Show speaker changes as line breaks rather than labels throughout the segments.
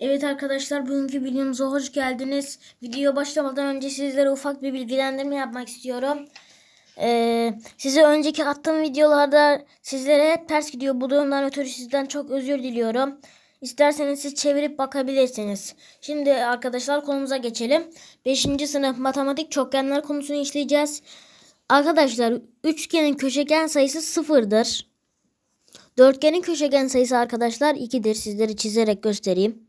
Evet arkadaşlar bugünkü videomuza hoş geldiniz. Video başlamadan önce sizlere ufak bir bilgilendirme yapmak istiyorum. Ee, size önceki attığım videolarda sizlere hep ters gidiyor. Bu durumdan ötürü sizden çok özür diliyorum. İsterseniz siz çevirip bakabilirsiniz. Şimdi arkadaşlar konumuza geçelim. 5. sınıf matematik çokgenler konusunu işleyeceğiz. Arkadaşlar üçgenin köşegen sayısı sıfırdır. Dörtgenin köşegen sayısı arkadaşlar 2'dir. Sizleri çizerek göstereyim.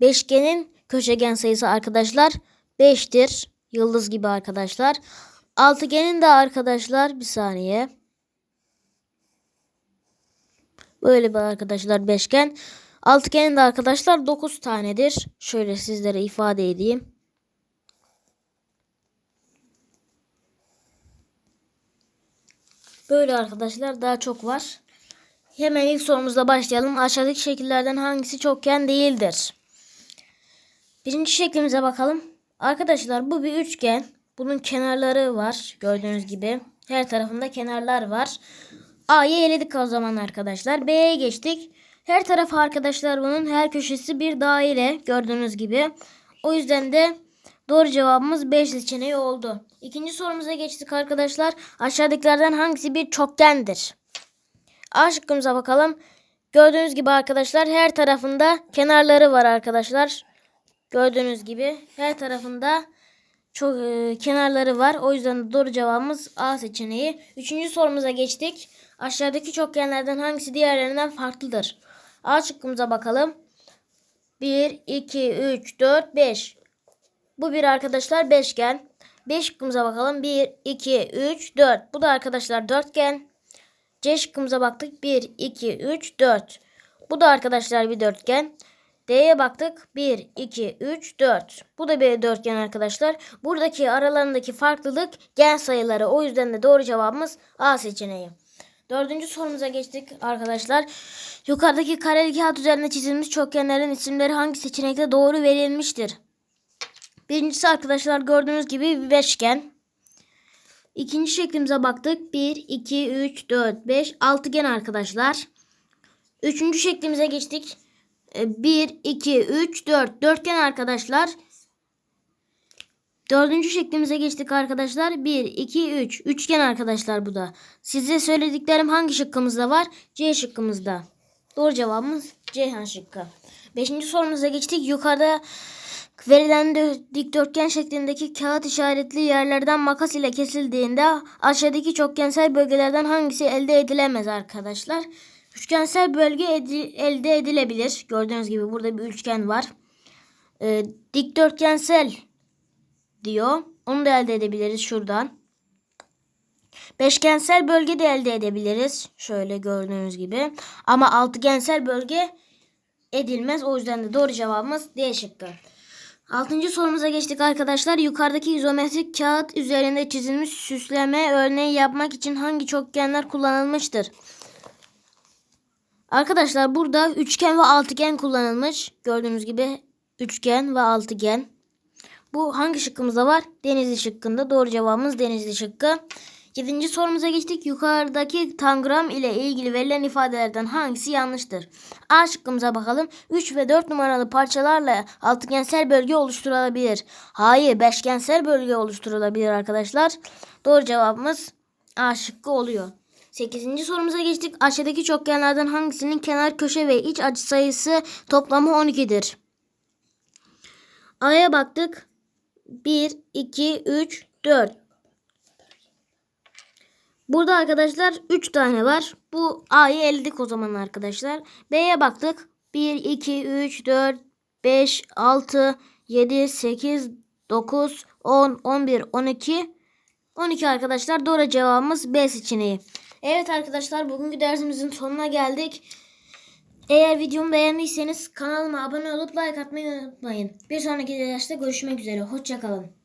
Beşgenin köşegen sayısı arkadaşlar 5'tir. Yıldız gibi arkadaşlar. Altıgenin de arkadaşlar bir saniye. Böyle bir arkadaşlar beşgen. Altıgenin de arkadaşlar 9 tanedir. Şöyle sizlere ifade edeyim. Böyle arkadaşlar daha çok var. Hemen ilk sorumuzla başlayalım. Aşağıdaki şekillerden hangisi çokgen değildir? Birinci şeklimize bakalım. Arkadaşlar bu bir üçgen. Bunun kenarları var. Gördüğünüz gibi. Her tarafında kenarlar var. A'yı eledik o zaman arkadaşlar. B'ye geçtik. Her tarafı arkadaşlar bunun her köşesi bir daire. Gördüğünüz gibi. O yüzden de doğru cevabımız 5 seçeneği oldu. İkinci sorumuza geçtik arkadaşlar. Aşağıdakilerden hangisi bir çokgendir? A şıkkımıza bakalım. Gördüğünüz gibi arkadaşlar her tarafında kenarları var arkadaşlar. Gördüğünüz gibi her tarafında çok e, kenarları var. O yüzden de doğru cevabımız A seçeneği. Üçüncü sorumuza geçtik. Aşağıdaki çokgenlerden hangisi diğerlerinden farklıdır? A şıkkımıza bakalım. 1, 2, 3, 4, 5. Bu bir arkadaşlar beşgen. 5 şıkkımıza bakalım. 1, 2, 3, 4. Bu da arkadaşlar dörtgen. C şıkkımıza baktık. 1, 2, 3, 4. Bu da arkadaşlar bir dörtgen. D'ye baktık. 1, 2, 3, 4. Bu da bir dörtgen arkadaşlar. Buradaki aralarındaki farklılık gen sayıları. O yüzden de doğru cevabımız A seçeneği. Dördüncü sorumuza geçtik arkadaşlar. Yukarıdaki kareli kağıt üzerinde çizilmiş çokgenlerin isimleri hangi seçenekte doğru verilmiştir? Birincisi arkadaşlar gördüğünüz gibi bir beşgen. İkinci şeklimize baktık. 1, 2, 3, 4, 5, altıgen arkadaşlar. Üçüncü şeklimize geçtik. 1, 2, 3, 4. Dörtgen arkadaşlar. Dördüncü şeklimize geçtik arkadaşlar. 1, 2, 3. Üçgen arkadaşlar bu da. Size söylediklerim hangi şıkkımızda var? C şıkkımızda. Doğru cevabımız Ceyhan şıkkı. Beşinci sorumuza geçtik. Yukarıda verilen dikdörtgen şeklindeki kağıt işaretli yerlerden makas ile kesildiğinde aşağıdaki çokgensel bölgelerden hangisi elde edilemez arkadaşlar? Üçgensel bölge edi- elde edilebilir. Gördüğünüz gibi burada bir üçgen var. Ee, dikdörtgensel diyor. Onu da elde edebiliriz şuradan. Beşgensel bölge de elde edebiliriz. Şöyle gördüğünüz gibi. Ama altıgensel bölge edilmez. O yüzden de doğru cevabımız D şıkkı. Altıncı sorumuza geçtik arkadaşlar. Yukarıdaki izometrik kağıt üzerinde çizilmiş süsleme örneği yapmak için hangi çokgenler kullanılmıştır? Arkadaşlar burada üçgen ve altıgen kullanılmış. Gördüğünüz gibi üçgen ve altıgen. Bu hangi şıkkımızda var? Denizli şıkkında. Doğru cevabımız Denizli şıkkı. Yedinci sorumuza geçtik. Yukarıdaki tangram ile ilgili verilen ifadelerden hangisi yanlıştır? A şıkkımıza bakalım. 3 ve 4 numaralı parçalarla altıgensel bölge oluşturulabilir. Hayır, beşgensel bölge oluşturulabilir arkadaşlar. Doğru cevabımız A şıkkı oluyor. 8. sorumuza geçtik. Aşağıdaki çokgenlerden hangisinin kenar köşe ve iç açı sayısı toplamı 12'dir? A'ya baktık. 1, 2, 3, 4. Burada arkadaşlar 3 tane var. Bu A'yı eledik o zaman arkadaşlar. B'ye baktık. 1, 2, 3, 4, 5, 6, 7, 8, 9, 10, 11, 12. 12 arkadaşlar doğru cevabımız B seçeneği. Evet arkadaşlar bugünkü dersimizin sonuna geldik. Eğer videomu beğendiyseniz kanalıma abone olup like atmayı unutmayın. Bir sonraki derste görüşmek üzere. Hoşçakalın.